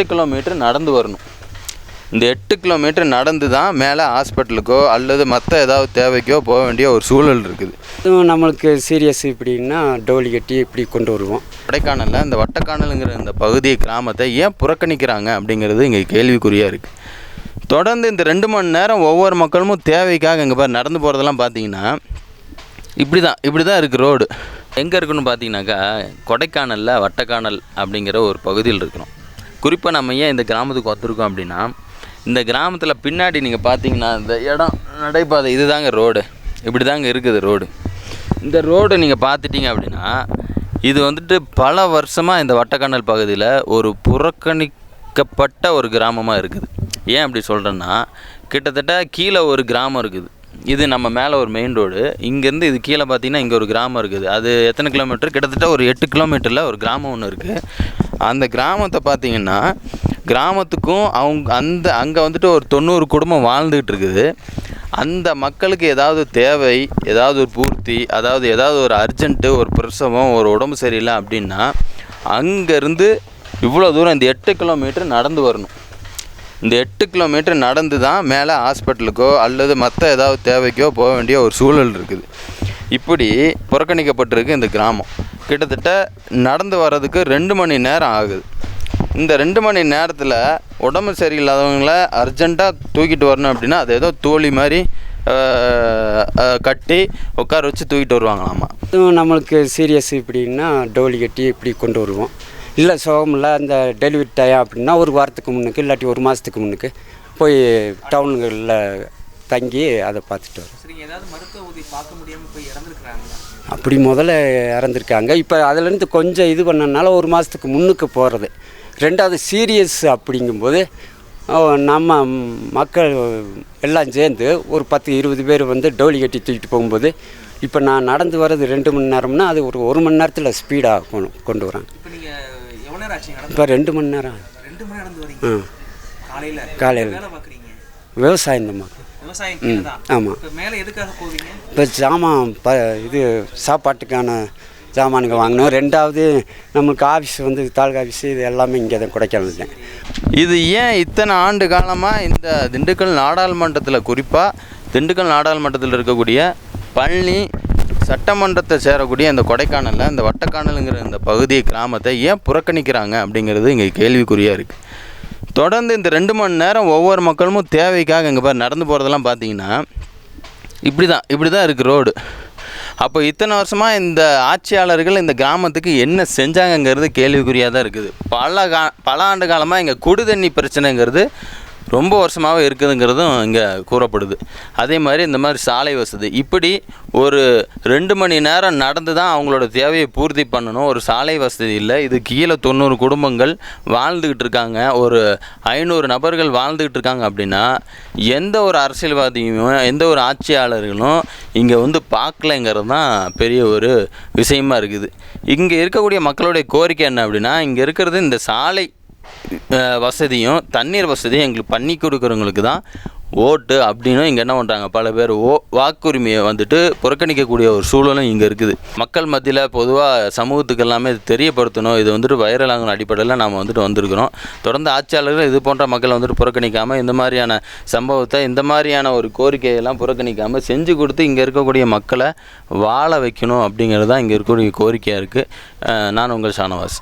எட்டு கிலோமீட்டர் நடந்து வரணும். இந்த எட்டு கிலோமீட்டர் நடந்து தான் மேலே ஹாஸ்பிட்டலுக்கோ அல்லது மற்ற ஏதாவது தேவைக்கோ போக வேண்டிய ஒரு சூழல் இருக்குது. நம்மளுக்கு சீரியஸ் இப்படின்னா டோலி கட்டி இப்படி கொண்டு வருவோம். கொடைக்கானலில் இந்த வட்டக்கானலுங்கிற இந்த பகுதி கிராமத்தை ஏன் புறக்கணிக்கிறாங்க அப்படிங்கிறது இங்கே கேள்விக்குறியாக இருக்குது தொடர்ந்து இந்த ரெண்டு மணி நேரம் ஒவ்வொரு மக்களும் தேவைக்காக இங்கே பாரு நடந்து போகிறதெல்லாம் பார்த்தீங்கன்னா இப்படி தான் இப்படி தான் இருக்குது ரோடு. எங்கே இருக்குன்னு பார்த்தீங்கன்னாக்கா கொடைக்கானலில் வட்டக்கானல் அப்படிங்கிற ஒரு பகுதியில் இருக்கிறோம். குறிப்பாக நம்ம ஏன் இந்த கிராமத்துக்கு வந்திருக்கோம் அப்படின்னா இந்த கிராமத்தில் பின்னாடி நீங்கள் பார்த்தீங்கன்னா இந்த இடம் நடைபாதை இதுதாங்க ரோடு. இப்படி தாங்க இருக்குது ரோடு. இந்த ரோடு நீங்கள் பார்த்துட்டீங்க அப்படின்னா இது வந்துட்டு பல வருஷமாக இந்த வட்டக்கண்ணல் பகுதியில் ஒரு புறக்கணிக்கப்பட்ட ஒரு கிராமமாக இருக்குது. ஏன் அப்படி சொல்கிறேன்னா கிட்டத்தட்ட கீழே ஒரு கிராமம் இருக்குது. இது நம்ம மேலே ஒரு மெயின் ரோடு இங்கேருந்து இது கீழே பார்த்தீங்கன்னா இங்கே ஒரு கிராமம் இருக்குது. அது எத்தனை கிலோமீட்டர் கிட்டத்தட்ட ஒரு எட்டு கிலோமீட்டரில் ஒரு கிராமம் ஒன்று இருக்குது அந்த கிராமத்தை பார்த்தீங்கன்னா கிராமத்துக்கும் அவங்க அந்த அங்கே வந்துட்டு ஒரு தொண்ணூறு குடும்பம் வாழ்ந்துக்கிட்டு இருக்குது. அந்த மக்களுக்கு ஏதாவது தேவை ஏதாவது ஒரு பூர்த்தி அதாவது ஏதாவது ஒரு அர்ஜென்ட்டு ஒரு பிரசவம் ஒரு உடம்பு சரியில்லை அப்படின்னா அங்கேருந்து இவ்வளோ தூரம் இந்த எட்டு கிலோமீட்டர் நடந்து வரணும். இந்த எட்டு கிலோமீட்டர் நடந்து தான் மேலே ஹாஸ்பிட்டலுக்கோ அல்லது மற்ற ஏதாவது தேவைக்கோ போக வேண்டிய ஒரு சூழல் இருக்குது. இப்படி புறக்கணிக்கப்பட்டிருக்கு இந்த கிராமம். கிட்டத்தட்ட நடந்து வர்றதுக்கு ரெண்டு மணி நேரம் ஆகுது. இந்த ரெண்டு மணி நேரத்தில் உடம்பு சரியில்லாதவங்கள அர்ஜெண்ட்டாக தூக்கிட்டு வரணும் அப்படின்னா அது ஏதோ தோழி மாதிரி கட்டி உட்கார வச்சு தூக்கிட்டு வருவாங்களாமா? இதுவும் நம்மளுக்கு சீரியஸ் இப்படின்னா டோலி கட்டி இப்படி கொண்டு வருவோம். இல்லை சோகமில்ல அந்த டெலிவரி டைம் அப்படின்னா ஒரு வாரத்துக்கு முன்னுக்கு இல்லாட்டி ஒரு மாதத்துக்கு முன்னுக்கு போய் டவுனுகளில் தங்கி அதை பார்த்துட்டு வரோம். அப்படி முதல்ல இறந்துருக்காங்க. இப்போ அதுலேருந்து கொஞ்சம் இது பண்ணனால ஒரு மாதத்துக்கு முன்னுக்கு போகிறது ரெண்டாவது சீரியஸ் அப்படிங்கும்போது நம்ம மக்கள் எல்லாம் சேர்ந்து ஒரு பத்து இருபது பேர் வந்து டோலி கட்டி தூக்கிட்டு போகும்போது இப்போ நான் நடந்து வர்றது ரெண்டு மணி நேரம்னா அது ஒரு ஒரு மணி நேரத்தில் ஸ்பீடாக கொண்டு கொண்டு வராங்க. இப்போ ரெண்டு மணி நேரம் ம் காலையில். விவசாயம் தான் விவசாயம் ஆமாம் இப்போ ஜாமான் ப இது சாப்பாட்டுக்கான ஜாமானுங்க வாங்கணும். ரெண்டாவது நம்மளுக்கு ஆஃபீஸ் வந்து தாலுகா ஆஃபீஸ் இது எல்லாமே இங்கே தான் கொடைக்கானல் தான். இது ஏன் இத்தனை ஆண்டு காலமாக இந்த திண்டுக்கல் நாடாளுமன்றத்தில்? குறிப்பாக திண்டுக்கல் நாடாளுமன்றத்தில் இருக்கக்கூடிய பழனி சட்டமன்றத்தை சேரக்கூடிய இந்த கொடைக்கானலில் இந்த வட்டக்கானலுங்கிற இந்த பகுதி கிராமத்தை ஏன் புறக்கணிக்கிறாங்க அப்படிங்கிறது இங்கே கேள்விக்குறியாக இருக்குது தொடர்ந்து இந்த ரெண்டு மணி நேரம் ஒவ்வொரு மக்களும் தேவைக்காக இங்கே பாரு நடந்து போகிறதெல்லாம் பார்த்தீங்கன்னா இப்படி தான் இப்படி தான் இருக்குது ரோடு. அப்போ இத்தனை வருஷமாக இந்த ஆட்சியாளர்கள் இந்த கிராமத்துக்கு என்ன செஞ்சாங்கங்கிறது கேள்விக்குறியாக தான் இருக்குது. பல கா பல ஆண்டு காலமாக இங்கே குடி தண்ணி பிரச்சனைங்கிறது ரொம்ப வருஷமாகவே இருக்குதுங்கிறதும் இங்கே கூறப்படுது. அதே மாதிரி இந்த மாதிரி சாலை வசதி. இப்படி ஒரு ரெண்டு மணி நேரம் நடந்து தான் அவங்களோட தேவையை பூர்த்தி பண்ணணும். ஒரு சாலை வசதி இல்லை. இது கீழே தொண்ணூறு குடும்பங்கள் வாழ்ந்துக்கிட்டு இருக்காங்க. ஒரு ஐநூறு நபர்கள் வாழ்ந்துக்கிட்டு இருக்காங்க அப்படின்னா எந்த ஒரு அரசியல்வாதியும் எந்த ஒரு ஆட்சியாளர்களும் இங்கே வந்து பார்க்கலைங்கிறது தான் பெரிய ஒரு விஷயமா இருக்குது. இங்கே இருக்கக்கூடிய மக்களுடைய கோரிக்கை என்ன அப்படின்னா இங்கே இருக்கிறது இந்த சாலை வசதியும் தண்ணீர் வசதியும் எங்களுக்கு பண்ணி கொடுக்குறவங்களுக்கு தான் ஓட்டு அப்படின்னு இங்கே என்ன பண்ணுறாங்க பல பேர் ஓ வாக்குரிமையை வந்துட்டு புறக்கணிக்கக்கூடிய ஒரு சூழலும் இங்கே இருக்குது. மக்கள் மத்தியில் பொதுவாக சமூகத்துக்கு எல்லாமே தெரியப்படுத்தணும். இது வந்துட்டு வைரலாங்கிற அடிப்படையில் நாம் வந்துட்டு வந்திருக்கிறோம். தொடர்ந்து ஆட்சியாளர்கள் இது போன்ற மக்களை வந்துட்டு புறக்கணிக்காமல் இந்த மாதிரியான சம்பவத்தை இந்த மாதிரியான ஒரு கோரிக்கையெல்லாம் புறக்கணிக்காமல் செஞ்சு கொடுத்து இங்கே இருக்கக்கூடிய மக்களை வாழ வைக்கணும் அப்படிங்கிறது தான் இங்கே இருக்கக்கூடிய கோரிக்கையாக இருக்குது நான் உங்கள் ஷானவாஸ்.